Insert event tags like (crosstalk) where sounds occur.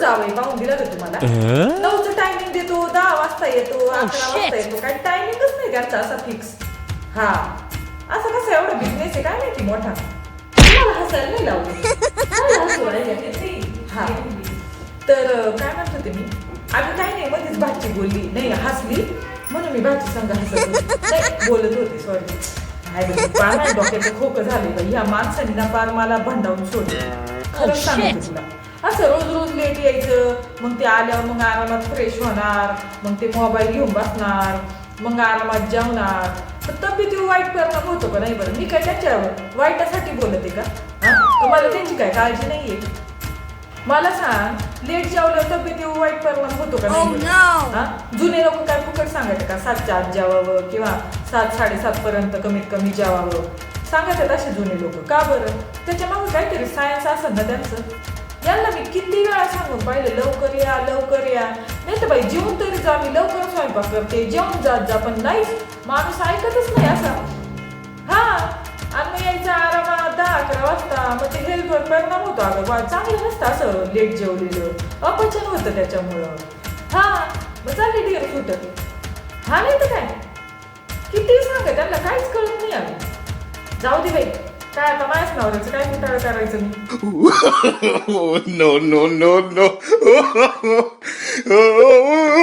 जावं पाहून दिला का तुम्हाला. नऊचं टायमिंग देतो दहा वाजता येतो अकरा वाजता येतो. काही टायमिंगच नाही त्यांचा असा फिक्स हा. असं कसं एवढं बिझनेस आहे? काय माहिती मोठा. तुम्हाला हसायला नाही लावलं. हा. तर काय म्हणत होते मी? आम्ही काही नाही मध्येच भाची बोलली. नाही हसली. म्हणून मी भाची संग हसत बोलत होते सॉरी खोकं झाले बाई. ह्या माणसाने ना पार मला भंडावून सोडलं. खरंच shit. सांगते तुला. असं रोज रोज लेट यायचं. मग ते आल्यावर मग आरामात फ्रेश होणार. मग ते मोबाईल घेऊन बसणार. मग आरामात जेवणार. तर तब्येतीवर वाईट परिणाम होतो का नाही बरं? मी काय त्याच्या वाईटासाठी बोलत आहे का? हा? तुम्हाला त्यांची काय काळजी नाहीये? मला सांग लेट जेवल्यावर तब्येतीवर वाईट परिणाम होतो का नाही Oh. हा? जुने लोक काय फुकट सांगायचे का? सातच्या आत जेवावं किंवा सात साडेसात पर्यंत कमीत कमी जेवावं? सांगतात असे जुने लोक. का बरं? त्याच्यामागे काहीतरी सायन्स असेल ना त्यांचं? किती वेळा सांगून पाहिलं लवकर या लवकर या. नाही तर बाई जेवून तरी जा मी लवकर स्वयंपाक करते. जेवून जात जा पण नाही माणूस ऐकतच नाही असा. हा आणि मग यायचा आरामात दहा अकरा वाजता. मग ते हेल्थवर परिणाम होतो. अगं बा चांगलं नसतं असं लेट जेवलेलं. अपचन होतं त्याच्यामुळं. हा मग चालली डिअर फुटत हा नाही तर काय? किती सांगा त्यांना काहीच कळत नाही आम्ही जाऊ दे बाई. काय आता माझ्याच नवऱ्याचं काय कुठाळ करायचं? मी (laughs) oh, no no no no. (laughs) Oh, oh,